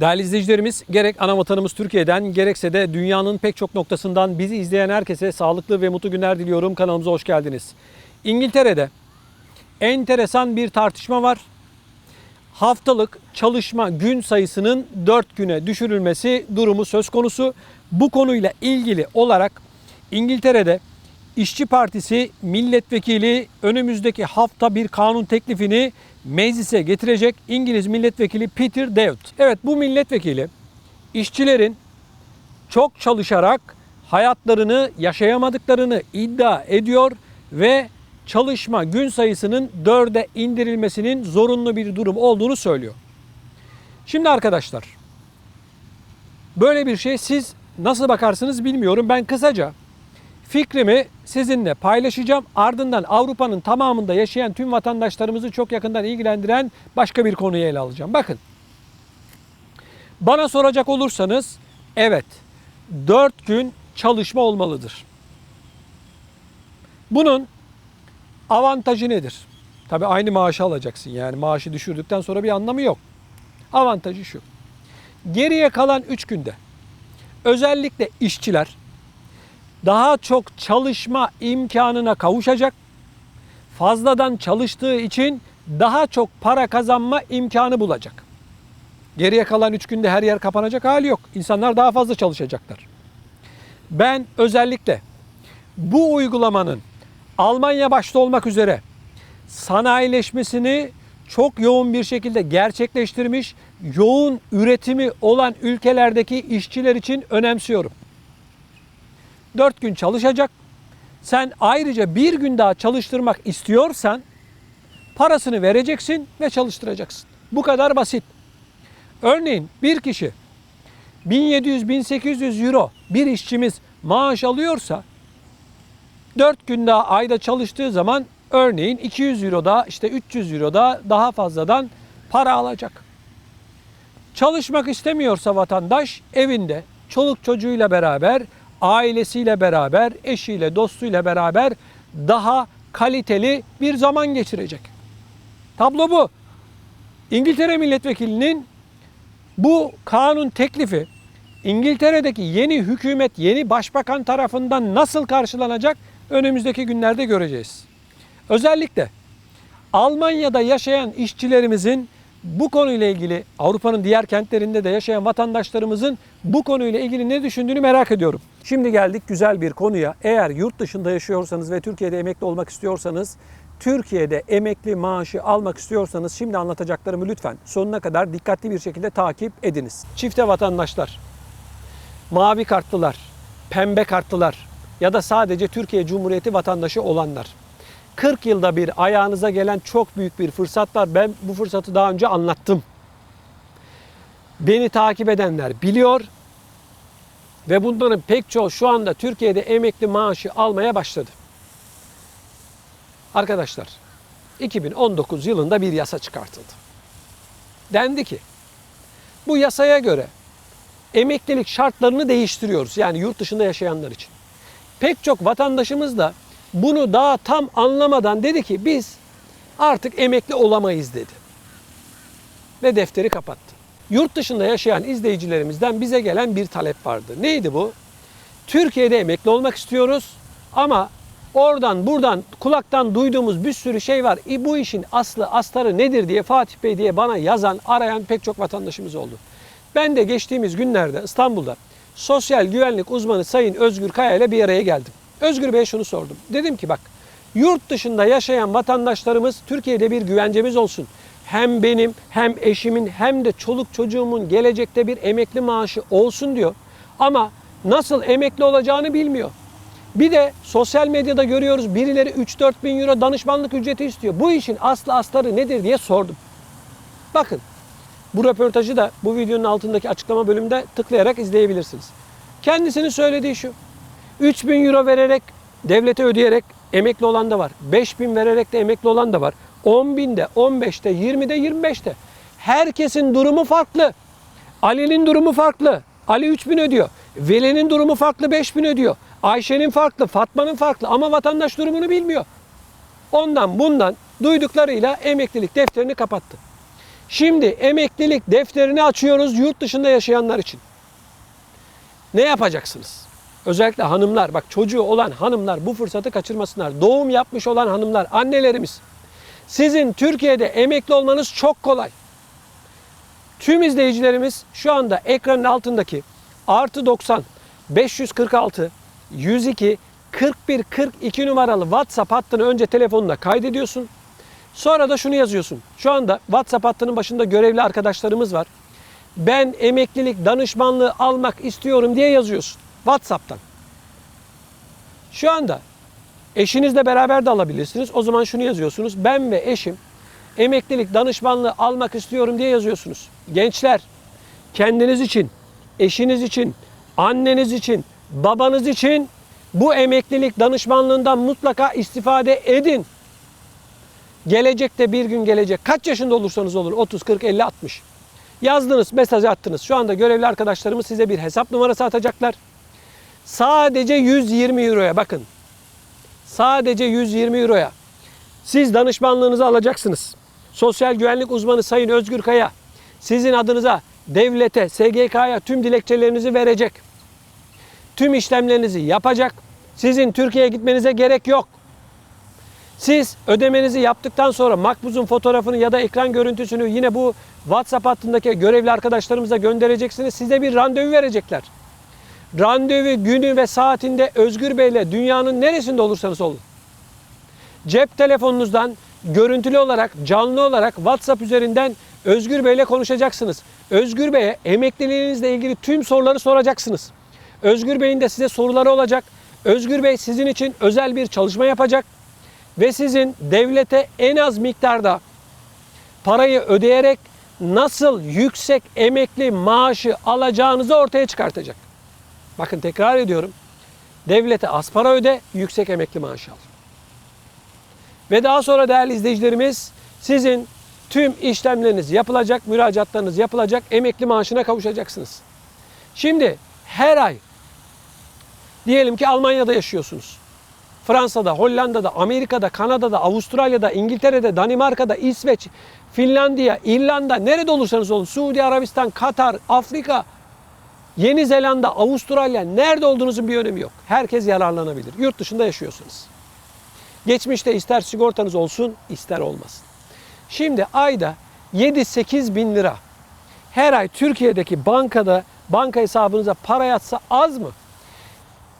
Değerli izleyicilerimiz gerek ana vatanımız Türkiye'den gerekse de dünyanın pek çok noktasından bizi izleyen herkese sağlıklı ve mutlu günler diliyorum. Kanalımıza hoş geldiniz. İngiltere'de enteresan bir tartışma var. Haftalık çalışma gün sayısının 4 güne düşürülmesi durumu söz konusu. Bu konuyla ilgili olarak İngiltere'de İşçi Partisi milletvekili önümüzdeki hafta bir kanun teklifini meclise getirecek İngiliz milletvekili Peter David. Evet bu milletvekili işçilerin çok çalışarak hayatlarını yaşayamadıklarını iddia ediyor ve çalışma gün sayısının dörde indirilmesinin zorunlu bir durum olduğunu söylüyor. Şimdi arkadaşlar böyle bir şey siz nasıl bakarsınız bilmiyorum. Ben kısaca fikrimi sizinle paylaşacağım. Ardından Avrupa'nın tamamında yaşayan tüm vatandaşlarımızı çok yakından ilgilendiren başka bir konuyu ele alacağım. Bakın. Bana soracak olursanız evet 4 gün çalışma olmalıdır. Bunun avantajı nedir? Tabii aynı maaşı alacaksın yani maaşı düşürdükten sonra bir anlamı yok. Avantajı şu. Geriye kalan 3 günde özellikle işçiler daha çok çalışma imkanına kavuşacak. Fazladan çalıştığı için daha çok para kazanma imkanı bulacak. Geriye kalan 3 günde her yer kapanacak hali yok. İnsanlar daha fazla çalışacaklar. Ben özellikle bu uygulamanın Almanya başta olmak üzere sanayileşmesini çok yoğun bir şekilde gerçekleştirmiş, yoğun üretimi olan ülkelerdeki işçiler için önemsiyorum. 4 gün çalışacak. Sen ayrıca bir gün daha çalıştırmak istiyorsan parasını vereceksin ve çalıştıracaksın. Bu kadar basit. Örneğin bir kişi 1700-1800 euro bir işçimiz maaş alıyorsa 4 gün daha ayda çalıştığı zaman örneğin 200 euro da işte 300 euro da daha fazladan para alacak. Çalışmak istemiyorsa vatandaş evinde çoluk çocuğuyla beraber ailesiyle beraber, eşiyle, dostuyla beraber daha kaliteli bir zaman geçirecek. Tablo bu. İngiltere milletvekilinin bu kanun teklifi İngiltere'deki yeni hükümet, yeni başbakan tarafından nasıl karşılanacak önümüzdeki günlerde göreceğiz. Özellikle Almanya'da yaşayan işçilerimizin bu konuyla ilgili Avrupa'nın diğer kentlerinde de yaşayan vatandaşlarımızın bu konuyla ilgili ne düşündüğünü merak ediyorum. Şimdi geldik güzel bir konuya. Eğer yurt dışında yaşıyorsanız ve Türkiye'de emekli olmak istiyorsanız, Türkiye'de emekli maaşı almak istiyorsanız şimdi anlatacaklarımı lütfen sonuna kadar dikkatli bir şekilde takip ediniz. Çifte vatandaşlar, mavi kartlılar, pembe kartlılar ya da sadece Türkiye Cumhuriyeti vatandaşı olanlar. 40 yılda bir ayağınıza gelen çok büyük bir fırsat var. Ben bu fırsatı daha önce anlattım. Beni takip edenler biliyor ve bunların pek çoğu şu anda Türkiye'de emekli maaşı almaya başladı. Arkadaşlar 2019 yılında bir yasa çıkartıldı. Dendi ki bu yasaya göre emeklilik şartlarını değiştiriyoruz. Yani yurt dışında yaşayanlar için. Pek çok vatandaşımız da bunu daha tam anlamadan dedi ki biz artık emekli olamayız dedi. Ve defteri kapattı. Yurt dışında yaşayan izleyicilerimizden bize gelen bir talep vardı. Neydi bu? Türkiye'de emekli olmak istiyoruz ama oradan buradan kulaktan duyduğumuz bir sürü şey var. E bu işin aslı astarı nedir diye Fatih Bey diye bana yazan, arayan pek çok vatandaşımız oldu. Ben de geçtiğimiz günlerde İstanbul'da sosyal güvenlik uzmanı Sayın Özgür Kaya ile bir araya geldim. Özgür Bey'e şunu sordum. Dedim ki bak yurt dışında yaşayan vatandaşlarımız Türkiye'de bir güvencemiz olsun. Hem benim hem eşimin hem de çoluk çocuğumun gelecekte bir emekli maaşı olsun diyor. Ama nasıl emekli olacağını bilmiyor. Bir de sosyal medyada görüyoruz birileri 3-4 bin euro danışmanlık ücreti istiyor. Bu işin aslı astarı nedir diye sordum. Bakın bu röportajı da bu videonun altındaki açıklama bölümünde tıklayarak izleyebilirsiniz. Kendisinin söylediği şu. 3 bin euro vererek devlete ödeyerek emekli olan da var. 5 bin vererek de emekli olan da var. 10 binde, 15'te, 20'de, 25'te. Herkesin durumu farklı. Ali'nin durumu farklı. Ali 3 bin ödüyor. Veli'nin durumu farklı 5 bin ödüyor. Ayşe'nin farklı, Fatma'nın farklı ama vatandaş durumunu bilmiyor. ondan bundan duyduklarıyla emeklilik defterini kapattı. Şimdi emeklilik defterini açıyoruz yurt dışında yaşayanlar için. Ne yapacaksınız? Özellikle hanımlar, bak çocuğu olan hanımlar bu fırsatı kaçırmasınlar. Doğum yapmış olan hanımlar, annelerimiz. Sizin Türkiye'de emekli olmanız çok kolay. Tüm izleyicilerimiz şu anda ekranın altındaki artı 90 546 102 41 42 numaralı WhatsApp hattını önce telefonuna kaydediyorsun. Sonra da şunu yazıyorsun. Şu anda WhatsApp hattının başında görevli arkadaşlarımız var. Ben emeklilik danışmanlığı almak istiyorum diye yazıyorsun WhatsApp'tan. Şu anda eşinizle beraber de alabilirsiniz. O zaman şunu yazıyorsunuz. Ben ve eşim emeklilik danışmanlığı almak istiyorum diye yazıyorsunuz. Gençler kendiniz için, eşiniz için, anneniz için, babanız için bu emeklilik danışmanlığından mutlaka istifade edin. Gelecekte bir gün gelecek. Kaç yaşında olursanız olur. 30, 40, 50, 60. Yazdınız, mesaj attınız. Şu anda görevli arkadaşlarımız size bir hesap numarası atacaklar. Sadece 120 euroya bakın. Sadece 120 euroya. Siz danışmanlığınızı alacaksınız. Sosyal güvenlik uzmanı Sayın Özgür Kaya sizin adınıza devlete, SGK'ya tüm dilekçelerinizi verecek. Tüm işlemlerinizi yapacak. Sizin Türkiye'ye gitmenize gerek yok. Siz ödemenizi yaptıktan sonra makbuzun fotoğrafını ya da ekran görüntüsünü yine bu WhatsApp hattındaki görevli arkadaşlarımıza göndereceksiniz. Size bir randevu verecekler. Randevu günü ve saatinde Özgür Bey'le dünyanın neresinde olursanız olun. Cep telefonunuzdan görüntülü olarak, canlı olarak WhatsApp üzerinden Özgür Bey'le konuşacaksınız. Özgür Bey'e emekliliğinizle ilgili tüm soruları soracaksınız. Özgür Bey'in de size soruları olacak. Özgür Bey sizin için özel bir çalışma yapacak ve sizin devlete en az miktarda parayı ödeyerek nasıl yüksek emekli maaşı alacağınızı ortaya çıkartacak. Bakın tekrar ediyorum. Devlete az para öde, yüksek emekli maaşı al. Ve daha sonra değerli izleyicilerimiz sizin tüm işlemleriniz yapılacak, müracaatlarınız yapılacak, emekli maaşına kavuşacaksınız. Şimdi her ay diyelim ki Almanya'da yaşıyorsunuz. Fransa'da, Hollanda'da, Amerika'da, Kanada'da, Avustralya'da, İngiltere'de, Danimarka'da, İsveç, Finlandiya, İrlanda, nerede olursanız olun, Suudi Arabistan, Katar, Afrika, Yeni Zelanda, Avustralya, nerede olduğunuzun bir önemi yok. Herkes yararlanabilir. Yurt dışında yaşıyorsunuz. Geçmişte ister sigortanız olsun, ister olmasın. Şimdi ayda 7-8 bin lira her ay Türkiye'deki bankada, banka hesabınıza para yatsa az mı?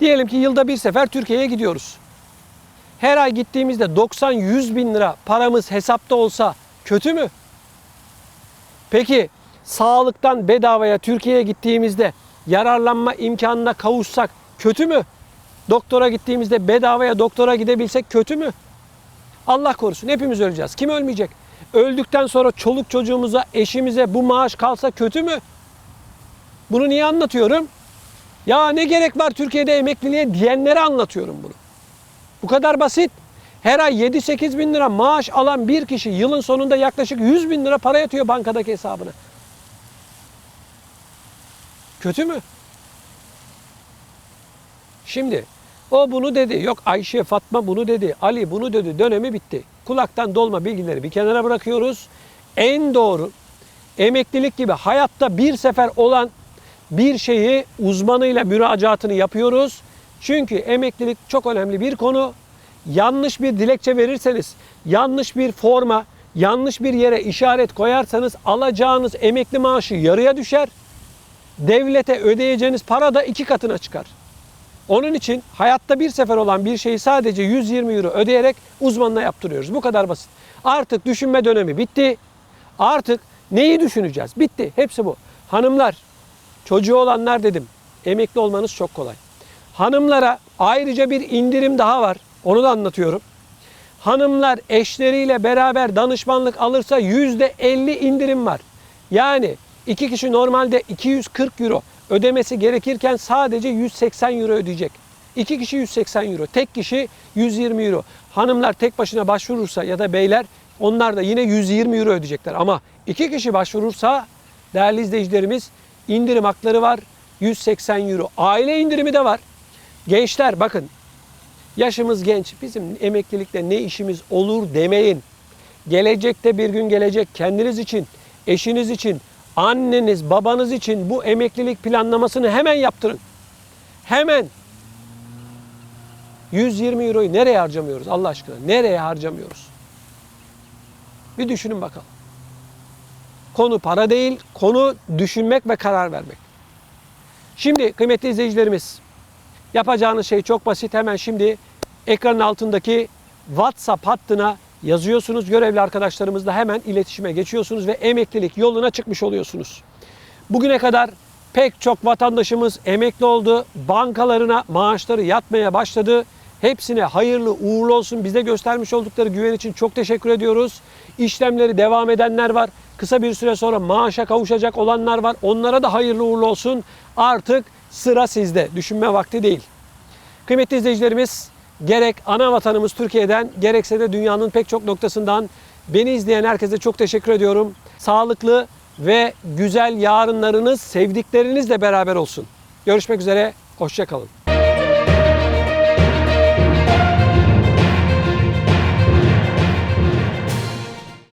Diyelim ki yılda bir sefer Türkiye'ye gidiyoruz. Her ay gittiğimizde 90-100 bin lira paramız hesapta olsa kötü mü? Peki sağlıktan bedavaya Türkiye'ye gittiğimizde yararlanma imkanına kavuşsak kötü mü? Doktora gittiğimizde bedavaya doktora gidebilsek kötü mü? Allah korusun hepimiz öleceğiz. Kim ölmeyecek? Öldükten sonra çoluk çocuğumuza, eşimize bu maaş kalsa kötü mü? Bunu niye anlatıyorum? Ya ne gerek var Türkiye'de emekliliğe diyenlere anlatıyorum bunu. Bu kadar basit. Her ay 7-8 bin lira maaş alan bir kişi yılın sonunda yaklaşık 100 bin lira para yatıyor bankadaki hesabına. Kötü mü? Şimdi o bunu dedi. Yok Ayşe, Fatma bunu dedi. Ali bunu dedi. Dönemi bitti. Kulaktan dolma bilgileri bir kenara bırakıyoruz. En doğru emeklilik gibi hayatta bir sefer olan bir şeyi uzmanıyla müracaatını yapıyoruz. Çünkü emeklilik çok önemli bir konu. Yanlış bir dilekçe verirseniz, yanlış bir forma, yanlış bir yere işaret koyarsanız alacağınız emekli maaşı yarıya düşer. Devlete ödeyeceğiniz para da iki katına çıkar. Onun için hayatta bir sefer olan bir şeyi sadece 120 euro ödeyerek uzmanına yaptırıyoruz. Bu kadar basit. Artık düşünme dönemi bitti. Artık neyi düşüneceğiz? Bitti. Hepsi bu. Hanımlar, çocuğu olanlar dedim. Emekli olmanız çok kolay. Hanımlara ayrıca bir indirim daha var. Onu da anlatıyorum. Hanımlar eşleriyle beraber danışmanlık alırsa %50 indirim var. Yani iki kişi normalde 240 euro ödemesi gerekirken sadece 180 euro ödeyecek. İki kişi 180 euro, tek kişi 120 euro. Hanımlar tek başına başvurursa ya da beyler onlar da yine 120 euro ödeyecekler. Ama iki kişi başvurursa değerli izleyicilerimiz indirim hakları var 180 euro. Aile indirimi de var. Gençler bakın Yaşımız genç. Bizim emeklilikte ne işimiz olur demeyin. Gelecekte bir gün gelecek kendiniz için, eşiniz için, anneniz, babanız için bu emeklilik planlamasını hemen yaptırın. Hemen. 120 euroyu nereye harcamıyoruz Allah aşkına? Nereye harcamıyoruz? Bir düşünün bakalım. Konu para değil, konu düşünmek ve karar vermek. Şimdi kıymetli izleyicilerimiz, yapacağınız şey çok basit. Hemen şimdi ekranın altındaki WhatsApp hattına yazıyorsunuz. Görevli arkadaşlarımızla hemen iletişime geçiyorsunuz ve emeklilik yoluna çıkmış oluyorsunuz. Bugüne kadar pek çok vatandaşımız emekli oldu. Bankalarına maaşları yatmaya başladı. Hepsine hayırlı uğurlu olsun. Bize göstermiş oldukları güven için çok teşekkür ediyoruz. İşlemleri devam edenler var. Kısa bir süre sonra maaşa kavuşacak olanlar var. Onlara da hayırlı uğurlu olsun. Artık sıra sizde. Düşünme vakti değil. Kıymetli izleyicilerimiz, gerek ana vatanımız Türkiye'den gerekse de dünyanın pek çok noktasından beni izleyen herkese çok teşekkür ediyorum. Sağlıklı ve güzel yarınlarınız sevdiklerinizle beraber olsun. Görüşmek üzere, hoşçakalın.